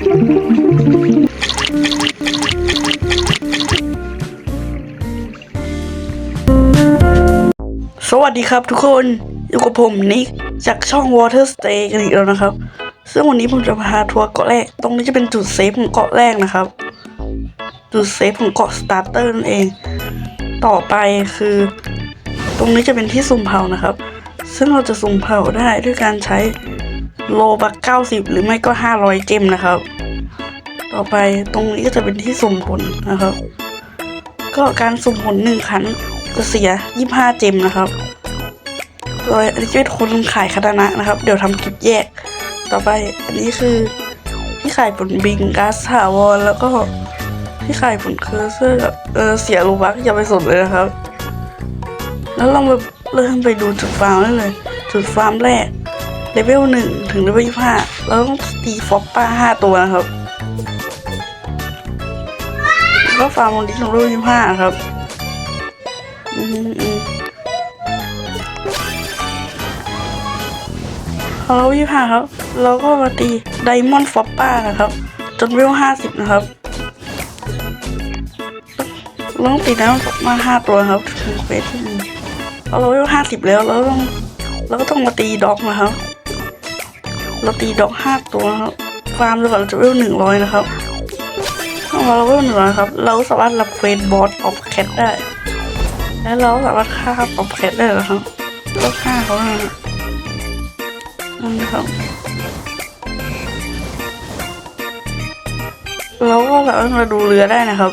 สวัสดีครับทุกคนอยู่กับผมนิกจากช่อง Water Stay กันอีกแล้วนะครับ ซึ่งวันนี้ผมจะพาทัวร์เกาะแรก ตรงนี้จะเป็นจุดเซฟของเกาะแรกนะครับ จุดเซฟของเกาะสตาร์เตอร์นั่นเอง ต่อไปคือ ตรงนี้จะเป็นที่สุ่มเผานะครับ ซึ่งเราจะสุ่มเผาได้ด้วยการใช้โลบัก90 หรือไม่ก็ 500 เจมนะครับ ต่อไปตรงนี้ก็จะเป็นที่สุ่มผลนะครับ ก็การสุ่มผลหนึ่งครั้งจะเสีย25เจมนะครับโดยอันนี้จะเป็นคนขายคาตานะนะครับ เดี๋ยวทำคลิปแยก ต่อไปอันนี้คือที่ขายผลบิงก๊าซถาวรแล้วก็ที่ขายผลเคอร์เซอร์เออเสียรูบักอย่าไปสนเลยนะครับ แล้วเรามาเริ่มไปดูจุดฟาร์มได้เลย จุดฟาร์มแรกเลเวลหนึ่งถึงเลเวลยี่ห้าเราต้องตีฟอปป้าห้าตัวนะครับ ก็ฟาร์มวันนี้งเลเวลยี่ห้าครับอืมอืมพอเราวิพาครับ เราก็มาตีไดมอนด์ฟอปป้านะครับ จนเวลห้าสิบนะครับเราต้องตีไดมอนด์ฟอปมาห้าตัวครับถึงเฟสที่หนึ่งพอเราเวลห้าสิบแล้วเราต้องเราก็ต้องมาตีด็อกนะครับ เราตีด็อกห้าตัวครับฟาร์มจนกว่าเราจะเวลหนึ่งร้อยนะครับ พอเราเวลหนึ่งร้อยครับ เราสามารถรับเควสบอสออฟแคทได้ แล้วเราสามารถฆ่าปอบแคทได้เหรอครับก็ฆ่าเขาเลยนะนั่นครับเราก็สามารถมาดูเรือได้นะครับ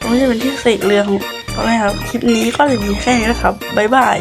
ตรงนี้จะเป็นที่เสกเรือของเขาเลยครับ คลิปนี้ก็จะมีแค่นี้นะครับ บ๊ายบาย